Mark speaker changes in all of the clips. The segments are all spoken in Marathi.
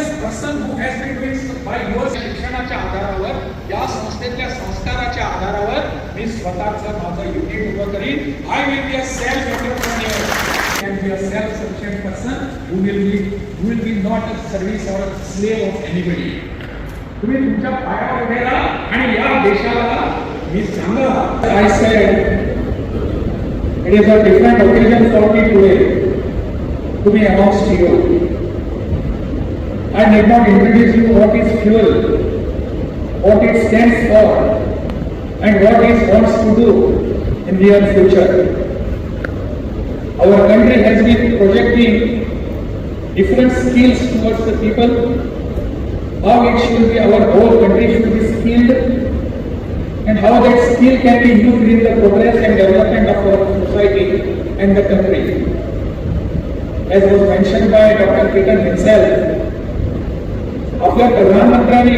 Speaker 1: Various person who has been doing by your शिक्षणाच्या आधारावर या संस्थेतल्या संस्काराच्या आधारावर मी स्वतःचं माझं युनिट उभं करीन I will be a self entrepreneur can be a self-sufficient person who will be who will be not a service or a slave of anybody. तुम्ही तुमच्या पायावर उभे राहा आणि या देशाला मी सांगा I said it is a different occasion for me today to be amongst you I need not introduce you what is fuel, what it stands for, and what it wants to do in the near future. Our country has been projecting different skills towards the people. How it should be, our whole country should be skilled and how that skill can be used in the progress and development of our society and the country. As was mentioned by Dr. Ketan himself, आपल्या प्रधानमंत्र्यांनी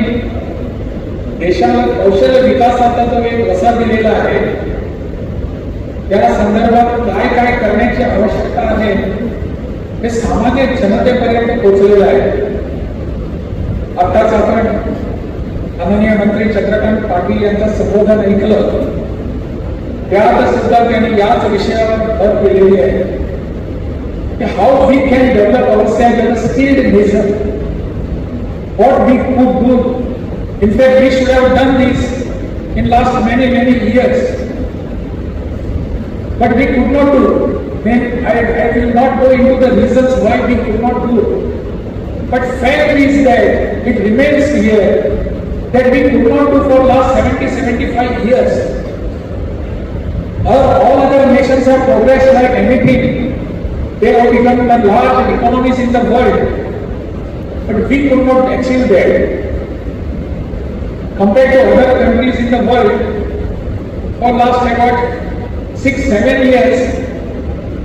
Speaker 1: देशाला कौशल्य विकासाचा जो एक वसा दिलेला आहे. त्या संदर्भात काय काय करण्याची आवश्यकता आहे हे सामान्य जनतेपर्यंत पोहोचलेलं आहे. आताच आपण माननीय मंत्री चंद्रकांत पाटील यांचं संबोधन ऐकलं. त्यात सुद्धा त्यांनी याच विषयावर भर केलेली आहे. की how we can develop our self skilled nation what we could do. In fact, we should have done this in last many, many years. But we could not do. Then I, I will not go into the reasons why we could not do. But fact is that it remains here that we could not do for last 70, 75 years. All, all other nations have progressed like anything. They have become the large economies in the world But we could not achieve that. Compared to other countries in the world, for last about six, seven years,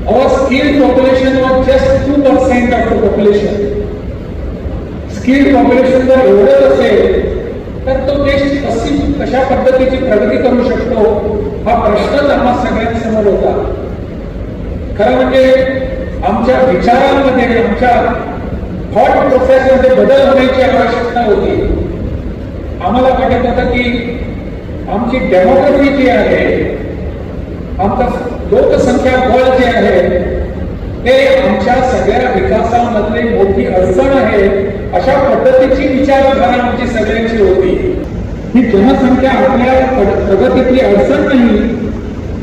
Speaker 1: our skilled population was just 2% of the population. Skilled population जर एवढंच असेल तर तो देश कशी कशा पद्धतीची प्रगती करू शकतो हा प्रश्नच आम्हा सगळ्यांसमोर होता खरं म्हणजे आमच्या विचारांमध्ये आमच्या थॉट प्रोसेसमध्ये बदल होण्याची आवश्यकता होती आम्हाला वाटत होतं की आमची डेमोक्रेसी जी आहे आमचा लोकसंख्या बळ जे आहे ते आमच्या सगळ्या विकासामधली मोठी अडचण आहे अशा पद्धतीची विचारधारा आमची सगळ्यांची होती ही जनसंख्या आपल्या प्रगतीतली अडचण नाही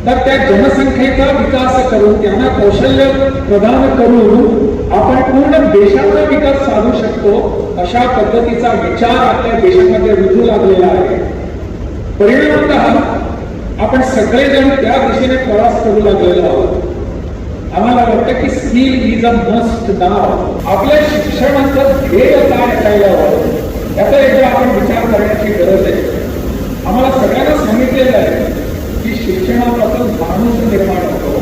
Speaker 1: तर त्या जनसंख्येचा विकास करून त्यांना कौशल्य प्रदान करून आपण पूर्ण देशाचा विकास साधू शकतो अशा पद्धतीचा विचार आपल्या देशामध्ये रुजू लागलेला आहे. परिणामत आपण सगळेजण त्या दिशेने प्रवास करू लागलेलो आहोत. आम्हाला वाटतं की skill is a must now आपल्या शिक्षणाचं ध्येय काय असायला हवं. याचा एकदा आपण विचार करण्याची गरज आहे. आम्हाला सगळ्यांना सांगितलेलं आहे की शिक्षणापासून माणूस निर्माण होतो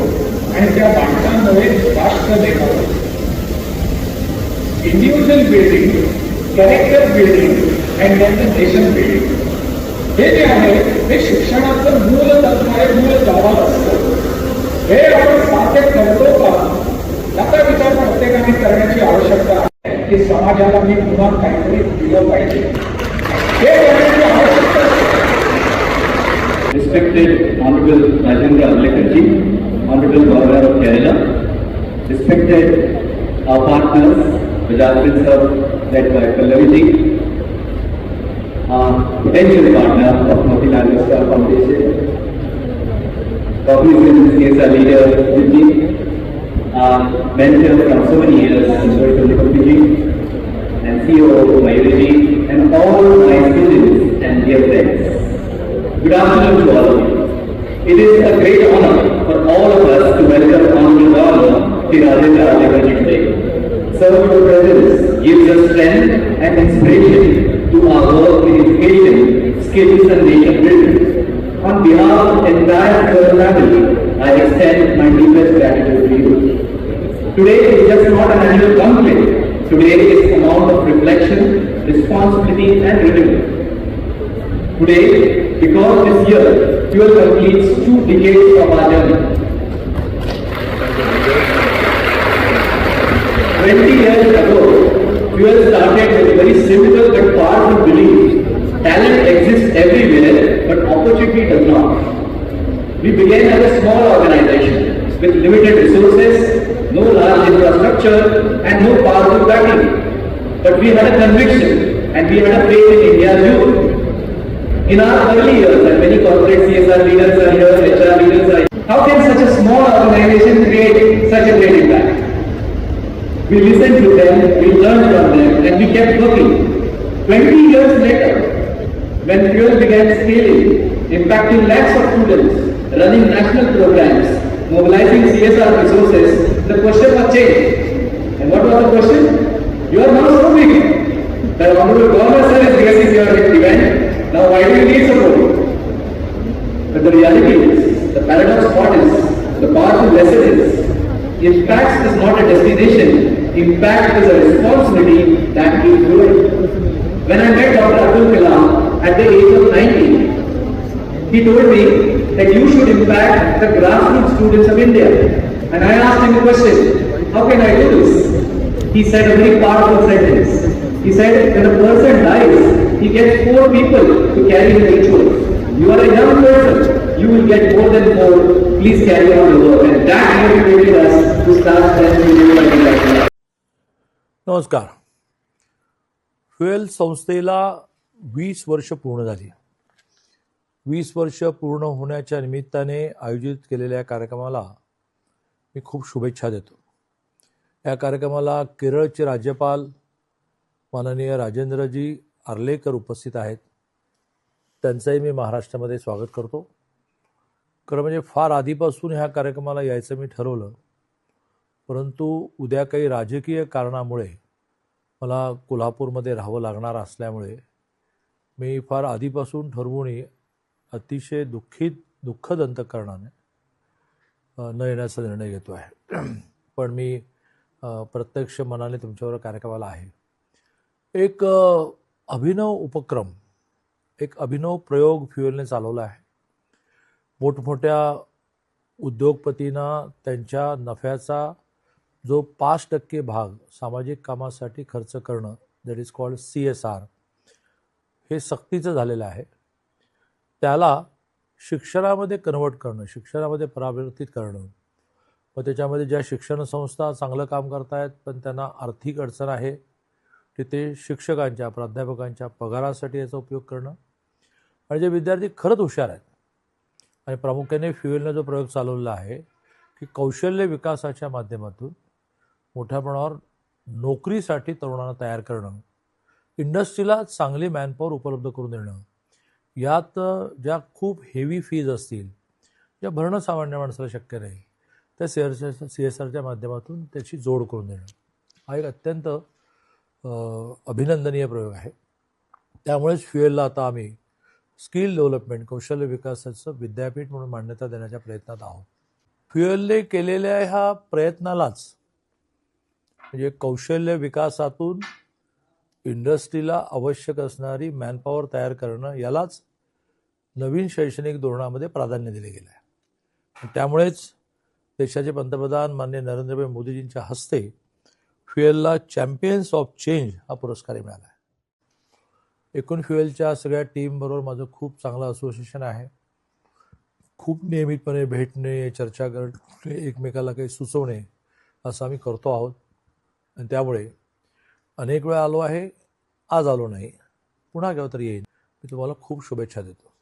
Speaker 1: आणि त्या माणसांमुळे राष्ट्र निर्माण होतो building, character building and then the nation building. हे जे आहे हे शिक्षणाचं मूल असणारे मूल जबाब असतं हे आपण साध्य करतो का याचा विचार प्रत्येकाने करण्याची आवश्यकता आहे की समाजाला मी पुन्हा काहीतरी दिलं पाहिजे हे करण्याची आवश्यकता
Speaker 2: respected honourable Rajendra Arlekarji honourable governor of Kerala respected partners Bajaj Finserv, led by Pallaviji, our uh, potential partner of Motilal Oswal Foundation, cognizant case our leader, Vijay, our uh, mentor from so many years, Mr. Tulipapiji, and CEO of Mayuriji, and all my students and dear friends. Good afternoon to all of you. It is a great honor for all of us to welcome Honorable Governor Sri Rajendra Alakarji today. Sir, your presence gives us strength and inspiration to our work in education, skills and nation. On behalf of the entire Sir family, I extend my deepest gratitude to you. Today is just not an annual conclave. Today is a moment of reflection, responsibility and renewal. Today, because this year, fuel completes two decades of our journey. 20 years ago, fuel started with a very simple but everywhere, but opportunity does not. We began as a small organization with limited resources, no large infrastructure, and no powerful backing. But we had a conviction and we had a faith in India's youth. In our early years, and many corporate CSR leaders are here, HR leaders are here. How can such a small organization create such a great impact? We listened to them, we learned from them, and we kept working. 20 years later, when fuel began scaling, impacting lakhs of students, running national programs, mobilizing CSR resources, the question was changed. And what was the question? You are now so big. The Honorable Governor is gracing your event. Now why do you need support? But the reality is, the paradox part is, the powerful lesson is, impact is not a destination, impact is a responsibility that keeps growing. When I met at the age of 90, he told me that you should impact the grassroots students of India. And I asked him a question, how can I do this? He said a very powerful sentence. He said, when a person dies, he gets four people to carry the rituals. You are a young person, you will get more than four. Please carry on the work. And that motivated us to start Strength Video like
Speaker 3: नमस्कार फ्युएल संस्थेला वीस वर्ष पूर्ण झाली. वीस वर्ष पूर्ण होण्याच्या निमित्ताने आयोजित केलेल्या या कार्यक्रमाला मी खूप शुभेच्छा देतो. या कार्यक्रमाला केरळचे राज्यपाल माननीय राजेंद्रजी आर्लेकर उपस्थित आहेत. त्यांचंही मी महाराष्ट्रामध्ये स्वागत करतो. खरं म्हणजे फार आधीपासून ह्या कार्यक्रमाला यायचं मी ठरवलं. परंतु उद्या काही राजकीय कारणामुळे मला कोल्हापूरमध्ये राहावं लागणार असल्यामुळे मी फार आधीपासून ठरवून अतिशय दुःखित दुःखद अंतकरणाने न येण्याचा निर्णय घेतो आहे. पण मी प्रत्यक्ष मनाने तुमच्यावर कार्यक्रमाला आहे. एक अभिनव उपक्रम एक अभिनव प्रयोग फ्युएलने चालवला आहे. मोठमोठ्या उद्योगपतींना त्यांच्या नफ्याचा जो पाच टक्के भाग सामाजिक कामासाठी खर्च करणं that is called C S R हे सक्तीचं झालेलं आहे. त्याला शिक्षणामध्ये कन्वर्ट करणं शिक्षणामध्ये परावर्तित करणं. मग त्याच्यामध्ये ज्या शिक्षण संस्था चांगलं काम करतायत पण त्यांना आर्थिक अडचण आहे तिथे शिक्षकांच्या प्राध्यापकांच्या पगारासाठी याचा उपयोग करणं. आणि जे विद्यार्थी खरंच हुशार आहेत आणि प्रामुख्याने फ्युएलनं जो प्रयोग चालवलेला आहे की कौशल्य विकासाच्या माध्यमातून मोठ्या प्रमाणावर नोकरीसाठी तरुणांना तयार करणं. इंडस्ट्रीला चांगली मॅनपॉवर उपलब्ध करून देणं. यात ज्या खूप हेवी फीज असतील ज्या भरणं सामान्य माणसाला शक्य नाही त्या सी आर सी एस आरच्या माध्यमातून त्याची जोड करून देणं. हा एक अत्यंत अभिनंदनीय प्रयोग आहे. त्यामुळेच फ्युएलला आता आम्ही स्किल डेव्हलपमेंट कौशल्य विकासाचं विद्यापीठ म्हणून मान्यता देण्याच्या प्रयत्नात आहोत. फ्युएलने केलेल्या ह्या प्रयत्नालाच म्हणजे कौशल्य विकासातून इंडस्ट्रीला आवश्यक असणारी मॅनपॉवर तयार करणं यालाच नवीन शैक्षणिक धोरणामध्ये प्राधान्य दिले गेलं आहे. त्यामुळेच देशाचे पंतप्रधान मान्य नरेंद्रभाई मोदीजींच्या हस्ते फ्युएलला चॅम्पियन्स ऑफ चेंज हा पुरस्कार मिळाला आहे. एकूण फ्युएलच्या सगळ्या टीमबरोबर माझं खूप चांगलं असोसिएशन आहे. खूप नियमितपणे भेटणे चर्चा करणे एकमेकाला काही सुचवणे असं आम्ही करतो आहोत. आणि त्यामुळे अनेक वेळा आलो आहे आज आलो नाही. पुन्हा केव्हा तरी येईन. मी तुम्हाला खूप शुभेच्छा देतो.